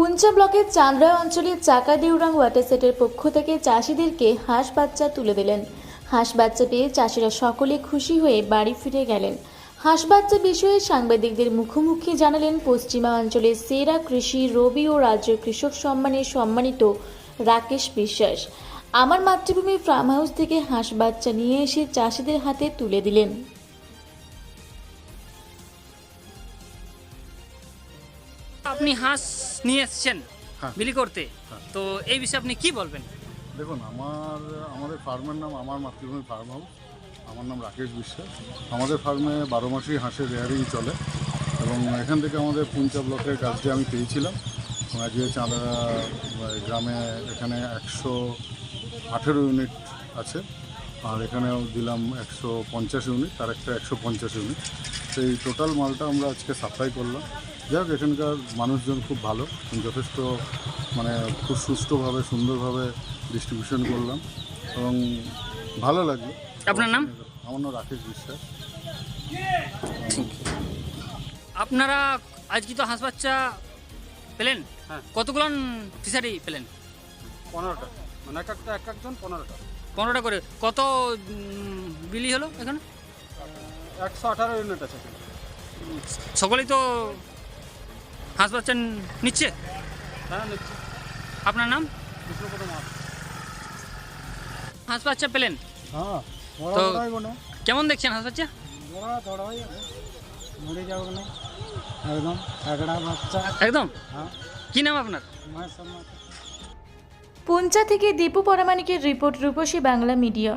পুঞ্চা ব্লকের চান্দ্রা অঞ্চলের চাকাদেউরাং ওয়াটার সেটের পক্ষ থেকে চাষিদেরকে হাঁস বাচ্চা তুলে দিলেন। হাঁস বাচ্চা পেয়ে চাষিরা সকলে খুশি হয়ে বাড়ি ফিরে গেলেন। হাঁস বাচ্চা বিষয়ে সাংবাদিকদের মুখোমুখি জানালেন পশ্চিমা অঞ্চলের সেরা কৃষি রবি ও রাজ্য কৃষক সম্মানে সম্মানিত রাকেশ বিশ্বাস। আমার মাতৃভূমি ফার্ম হাউস থেকে হাঁস বাচ্চা নিয়ে এসে চাষিদের হাতে তুলে দিলেন। আপনি হাঁস নিয়ে এসছেন হ্যাঁ। বিলি করতে হ্যাঁ। তো এই বিষয়ে আপনি কি বলবেন? দেখুন আমার আমাদের ফার্মের নাম আমার মাতৃভূমি ফার্ম হাউস। আমার নাম রাকেশ বিশ্বাস। আমাদের ফার্মে বারো মাসেই হাঁসের রেয়ারিং চলে এবং এখান থেকে আমাদের পুঞ্চা ব্লকের কাজটি আমি পেয়েছিলাম। এবং আজকে চাঁদা গ্রামে এখানে একশো আঠেরো ইউনিট আছে। আর এখানেও দিলাম একশো পঞ্চাশ ইউনিট আর একটা একশো পঞ্চাশ ইউনিট সেই টোটাল মালটা আমরা আজকে সাপ্লাই করলাম। যাই হোক এখানকার মানুষজন খুব ভালো। যথেষ্ট মানে খুব সুষ্ঠুভাবে সুন্দরভাবে ডিস্ট্রিবিউশন করলাম এবং ভালো লাগল। আপনার নাম? আমার নাম রাকেশ বিশ্বাস। আপনারা আজকে তো হাঁস বাচ্চা পেলেন? হ্যাঁ। কতগুলো ফিশারি পেলেন? পনেরোটা। মানে এক একটা এক একজন পনেরোটা। পনেরোটা করে। কত বিলি হলো এখানে? একশো আঠারো ইউনিট আছে। এখানে। সকলেই তো হাঁস বাচ্চা নিচ্ছে। আপনার নাম? হাঁস বাচ্চা পেলেন? হ্যাঁ তো কেমন দেখছেন হাঁস বাচ্চা। একদম? হ্যাঁ। কি নাম আপনার? পুঞ্চা থেকে দীপু পরামানিকের রিপোর্ট রূপসী বাংলা মিডিয়া।